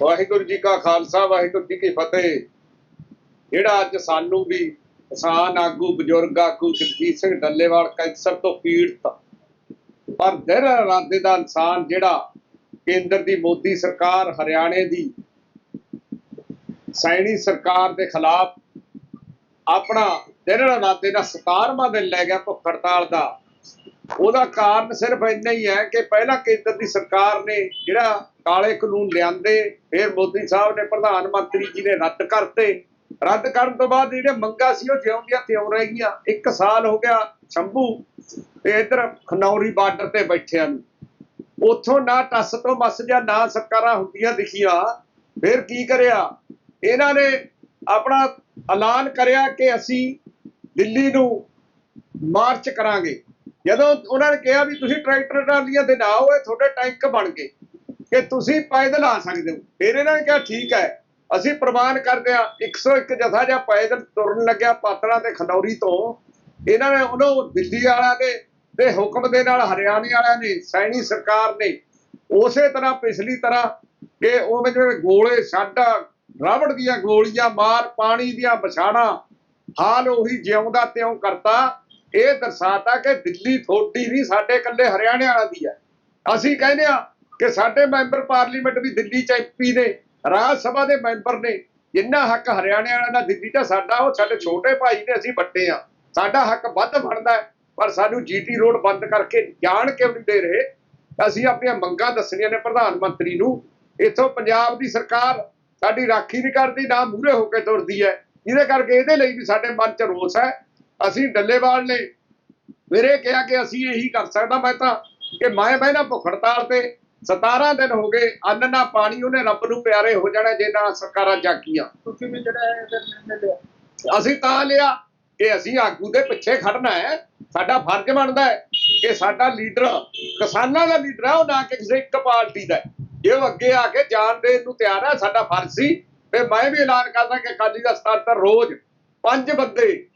ਵਾਹਿਗੁਰੂ ਜੀ ਕਾ ਖਾਲਸਾ, ਵਾਹਿਗੁਰੂ ਜੀ ਕੀ ਫਤਿਹ। ਜਿਹੜਾ ਅੱਜ ਸਾਨੂੰ ਵੀ ਕਿਸਾਨ ਆਗੂ, ਬਜ਼ੁਰਗ ਆਗੂ ਜਗਜੀਤ ਸਿੰਘ ਡੱਲੇਵਾਲ ਕੈਂਸਰ ਤੋਂ ਪੀੜਤ, ਪਰ ਦਿਰ ਇਰਾਦੇ ਦਾ ਇਨਸਾਨ ਜਿਹੜਾ ਕੇਂਦਰ ਦੀ ਮੋਦੀ ਸਰਕਾਰ, ਹਰਿਆਣੇ ਦੀ ਸੈਣੀ ਸਰਕਾਰ ਦੇ ਖਿਲਾਫ ਆਪਣਾ ਦਿਨ ਰਾਤੇ ਦਾ 17ਵਾਂ ਦਿਨ ਲੈ ਗਿਆ ਭੁੱਖ ਹੜਤਾਲ ਦਾ। ਉਹਦਾ ਕਾਰਨ ਸਿਰਫ ਇੰਨਾ ਹੀ ਹੈ ਕਿ ਪਹਿਲਾਂ ਕੇਂਦਰ ਦੀ ਸਰਕਾਰ ਨੇ ਜਿਹੜਾ ਕਾਲੇ ਕਾਨੂੰਨ ਲਿਆਂਦੇ, ਫਿਰ ਮੋਦੀ ਸਾਹਿਬ ਨੇ ਪ੍ਰਧਾਨ ਮੰਤਰੀ ਜੀ ਨੇ ਰੱਦ ਕਰਤੇ। ਰੱਦ ਕਰਨ ਤੋਂ ਬਾਅਦ ਜਿਹੜੇ ਮੰਗਾਂ ਸੀ ਉਹ ਜਿਉਂਦੀਆਂ ਤਿਉਂ ਰਹਿ ਗਈਆਂ। ਇੱਕ ਸਾਲ ਹੋ ਗਿਆ ਸ਼ੰਭੂ ਤੇ ਇਧਰ ਖਨੌਰੀ ਬਾਰਡਰ ਤੇ ਬੈਠਿਆਂ ਨੂੰ। ਉੱਥੋਂ ਨਾ ਟੱਸ ਤੋਂ ਮੱਸ ਜਾਂ ਨਾ ਸਰਕਾਰਾਂ ਹੁੰਦੀਆਂ ਦਿਖੀਆਂ। ਫਿਰ ਕੀ ਕਰਿਆ? ਇਹਨਾਂ ਨੇ ਆਪਣਾ ਐਲਾਨ ਕਰਿਆ ਕਿ ਅਸੀਂ ਦਿੱਲੀ ਨੂੰ ਮਾਰਚ ਕਰਾਂਗੇ। ਜਦੋਂ ਉਹਨਾਂ ਨੇ ਕਿਹਾ ਵੀ ਤੁਸੀਂ ਟਰੈਕਟਰ ਟਰਾਲੀਆਂ ਦੇ ਨਾ ਹੋਏ ਤੁਹਾਡੇ ਟੈਂਕ ਬਣ ਗਏ, ਕਿ ਤੁਸੀਂ ਪੈਦਲ ਆ ਸਕਦੇ ਹੋ। ਫਿਰ ਇਹਨਾਂ ਨੇ ਕਿਹਾ, ਠੀਕ ਹੈ, ਅਸੀਂ ਪ੍ਰਵਾਨ ਕਰਦੇ ਹਾਂ 101 ਜਥਾ ਜਾਂ ਪੈਦਲ ਤੁਰਨ ਲੱਗਿਆ ਪਾਤੜਾ ਤੇ ਖਨੌਰੀ ਤੋਂ। ਇਹਨਾਂ ਨੇ ਉਹਨੂੰ ਦਿੱਲੀ ਵਾਲਿਆਂ ਨੇ ਦੇ ਹੁਕਮ ਦੇ ਨਾਲ ਹਰਿਆਣੇ ਵਾਲਿਆਂ ਨੇ, ਸੈਣੀ ਸਰਕਾਰ ਨੇ ਉਸੇ ਤਰ੍ਹਾਂ ਪਿਛਲੀ ਤਰ੍ਹਾਂ ਕਿ ਉਹ ਜਿਵੇਂ ਗੋਲੇ ਛੱਡ ਰਾਵੜ ਦੀਆਂ ਗੋਲੀਆਂ ਮਾਰ, ਪਾਣੀ ਦੀਆਂ ਵਿਛਾੜਾਂ, ਹਾਲ ਉਹੀ ਜਿਉਂਦਾ ਤਿਉਂ ਕਰਤਾ। ਇਹ ਦਰਸਾਤਾ ਕਿ ਦਿੱਲੀ ਥੋੜੀ ਨਹੀਂ ਸਾਡੇ ਇਕੱਲੇ ਹਰਿਆਣੇ ਵਾਲਾ ਦੀ ਹੈ। ਅਸੀਂ ਕਹਿੰਦੇ ਆ ਕਿ ਸਾਡੇ ਮੈਂਬਰ ਪਾਰਲੀਮੈਂਟ ਵੀ ਦਿੱਲੀ ਚ ਐਮਪੀ ਨੇ, ਰਾਜ ਸਭਾ ਦੇ ਮੈਂਬਰ ਨੇ, ਜਿੰਨਾ ਹੱਕ ਹਰਿਆਣੇ ਵਾਲਾ ਦਾ ਦਿੱਲੀ ਦਾ ਸਾਡਾ, ਉਹ ਸਾਡੇ ਛੋਟੇ ਭਾਈ ਨੇ ਅਸੀਂ ਵੱਡੇ ਆ ਸਾਡਾ ਹੱਕ ਵੱਧ ਬਣਦਾ ਪਰ ਸਾਨੂੰ ਜੀਟੀ ਰੋਡ ਬੰਦ ਕਰਕੇ ਜਾਣ ਕਿਉਂ ਨਹੀਂ ਦੇ ਰਹੇ? ਅਸੀਂ ਆਪਣੀਆਂ ਮੰਗਾਂ ਦੱਸਣੀਆਂ ਨੇ ਪ੍ਰਧਾਨ ਮੰਤਰੀ ਨੂੰ। ਇੱਥੋਂ ਪੰਜਾਬ ਦੀ ਸਰਕਾਰ ਸਾਡੀ ਰਾਖੀ ਨਹੀਂ ਕਰਦੀ, ਨਾ ਮੂਹਰੇ ਹੋ ਕੇ ਤੁਰਦੀ ਹੈ। ਜਿਹਦੇ ਕਰਕੇ ਇਹਦੇ ਲਈ ਵੀ ਸਾਡੇ ਮਨ 'ਚ ਰੋਸ ਹੈ ਅਸੀਂ ਡੱਲੇਵਾਲ ਨੇ। ਮੇਰੇ ਕਿਹਾ ਕਿ ਅਸੀਂ ਇਹੀ ਕਰ ਸਕਦਾ ਮੈਂ ਤਾਂ ਕਿ ਮੈਂ ਬਹਿਣਾ ਭੁੱਖ ਹੜਤਾਲ ਤੇ 17 ਦਿਨ ਹੋ ਗਏ ਅੰਨ ਨਾ ਪਾਣੀ ਉਹਨੇ ਰੱਬ ਨੂੰ ਪਿਆਰੇ ਹੋ ਜਾਣਾ ਜੇ ਨਾ ਸਰਕਾਰਾਂ ਜਾਗੀਆਂ। ਤੁਸੀਂ ਵੀ ਜਿਹੜਾ ਅਸੀਂ ਤਾਂ ਲਿਆ ਕਿ ਅਸੀਂ ਆਗੂ ਦੇ ਪਿੱਛੇ ਖੜਨਾ ਹੈ। ਸਾਡਾ ਫਰਜ਼ ਬਣਦਾ ਹੈ ਕਿ ਸਾਡਾ ਲੀਡਰ ਕਿਸਾਨਾਂ ਦਾ ਲੀਡਰ ਹੈ ਉਹ ਨਾ ਕਿ ਕਿਸੇ ਇੱਕ ਪਾਰਟੀ ਦਾ। ਜੇ ਉਹ ਅੱਗੇ ਆ ਕੇ ਜਾਨ ਦੇਣ ਨੂੰ ਤਿਆਰ ਹੈ ਸਾਡਾ ਫਰਜ਼ ਸੀ। ਤੇ ਮੈਂ ਵੀ ਐਲਾਨ ਕਰਦਾ ਕਿ ਅਕਾਲੀ ਦਾ ਸਟਾਰਟਰ ਰੋਜ਼ ਪੰਜ ਬੰਦੇ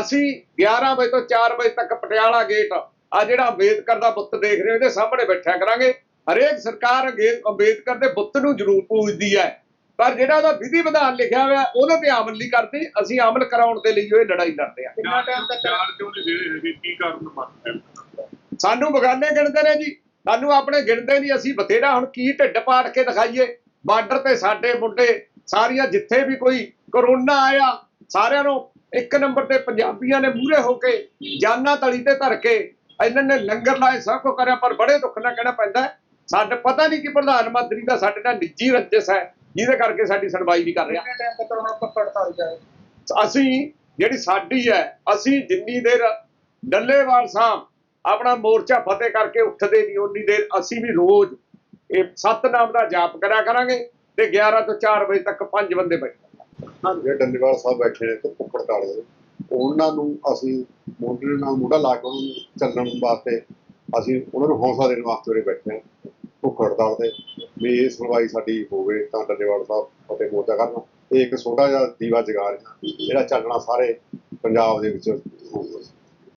ਅਸੀਂ 11 ਵਜੇ ਤੋਂ 4 ਵਜੇ ਤੱਕ ਪਟਿਆਲਾ ਗੇਟ ਆ ਜਿਹੜਾ ਅੰਬੇਦਕਰ ਦਾ ਬੁੱਤ ਦੇਖ ਰਹੇ ਹੋ ਇਹਦੇ ਸਾਹਮਣੇ ਬੈਠਿਆ ਕਰਾਂਗੇ। ਹਰੇਕ ਸਰਕਾਰ ਅੰਗੇ- ਅੰਬੇਦਕਰ ਦੇ ਬੁੱਤ ਨੂੰ ਜ਼ਰੂਰ ਪੂਜਦੀ ਹੈ। ਪਰ ਜਿਹੜਾ ਉਹਦਾ ਵਿਧੀ ਵਿਧਾਨ ਲਿਖਿਆ ਹੋਇਆ ਉਹਦੇ ਤੇ ਅਮਲ ਨਹੀਂ ਕਰਦੀ। ਅਸੀਂ ਅਮਲ ਕਰਾਉਣ ਦੇ ਲਈ ਉਹ ਇਹ ਲੜਾਈ ਲੜਦੇ ਆ ਕਿੰਨਾ ਟਾਈਮ ਤੱਕ? ਚਾਰ ਕਿਉਂ ਨਹੀਂ ਦੇ ਰਹੇ ਕੀ ਕਾਰਨ ਮੰਨਦੇ ਸਾਨੂੰ ਬਗਾਨੇ ਗਿਣਦੇ ਨੇ ਜੀ। ਸਾਨੂੰ ਆਪਣੇ ਗਿਣਦੇ ਨਹੀਂ ਅਸੀਂ ਬਥੇਰਾ ਹੁਣ ਕੀ ਢਿੱਡ ਪਾੜ ਕੇ ਦਿਖਾਈਏ। ਬਾਰਡਰ ਤੇ ਸਾਡੇ ਮੁੰਡੇ ਸਾਰੀਆਂ ਜਿੱਥੇ ਵੀ ਕੋਈ ਕਰੋਨਾ ਆਇਆ ਸਾਰਿਆਂ ਨੂੰ ਇੱਕ ਨੰਬਰ ਤੇ ਪੰਜਾਬੀਆਂ ਨੇ ਮੂਹਰੇ ਹੋ ਕੇ ਜਾਨਾਂ ਤਲੀ ਤੇ ਧਰ ਕੇ ਇਹਨਾਂ ਨੇ ਲੰਗਰ ਲਾਏ ਸਭ ਕੁਝ ਕਰਿਆ ਪਰ ਬੜੇ ਦੁੱਖ ਨਾਲ ਕਹਿਣਾ ਪੈਂਦਾ ਸਾਡੇ ਪਤਾ ਨਹੀਂ ਕਿ ਪ੍ਰਧਾਨ ਮੰਤਰੀ ਦਾ ਸਾਡੇ ਨਾਲ ਨਿੱਜੀ ਰੰਜਿਸ਼ ਹੈ ਜਿਹਦੇ ਕਰਕੇ ਸਾਡੀ ਸੁਣਵਾਈ ਨਹੀਂ ਕਰ ਰਿਹਾ। ਅਸੀਂ ਜਿਹੜੀ ਸਾਡੀ ਹੈ ਅਸੀਂ ਜਿੰਨੀ ਦੇਰ ਡੱਲੇਵਾਲ ਸਾਹਿਬ ਆਪਣਾ ਮੋਰਚਾ ਫਤਿਹ ਕਰਕੇ ਉੱਠਦੇ ਨਹੀਂ ਉਨੀ ਦੇਰ ਅਸੀਂ ਵੀ ਰੋਜ਼ ਇਹ ਸਤਨਾਮ ਦਾ ਜਾਪ ਕਰਿਆ ਕਰਾਂਗੇ ਤੇ 11 ਤੋਂ 4 ਵਜੇ ਤੱਕ ਪੰਜ ਬੰਦੇ ਬੈਠੇ। ਜਿਹੜੇ ਡੰਡੇਵਾਲ ਸਾਹਿਬ ਬੈਠੇ ਨੇ ਤੇ ਭੁੱਖ ਹੜਤਾਲ ਉਹਨਾਂ ਨੂੰ ਅਸੀਂ ਮੋਢੇ ਨਾਲ ਮੋਢਾ ਲਾ ਕੇ ਉਹਨਾਂ ਨੂੰ ਚੱਲਣ ਵਾਸਤੇ ਅਸੀਂ ਉਹਨਾਂ ਨੂੰ ਹੌਸਲਾ ਦੇਣ ਵਾਸਤੇ ਉਰੇ ਬੈਠੇ ਹਾਂ। ਭੁੱਖ ਹੜਤਾਲ ਤੇ ਵੀ ਇਹ ਸੁਣਵਾਈ ਸਾਡੀ ਹੋਵੇ ਤਾਂ ਡੰਡੇਵਾਲ ਸਾਹਿਬ ਫਤਿਹ ਮੋਰਚਾ ਕਰਨ। ਤੇ ਇੱਕ ਛੋਟਾ ਜਿਹਾ ਦੀਵਾ ਜਗਾ ਰਿਹਾ। ਜਿਹੜਾ ਚੱਲਣਾ ਸਾਰੇ ਪੰਜਾਬ ਦੇ ਵਿੱਚ ਹੋਊਗਾ।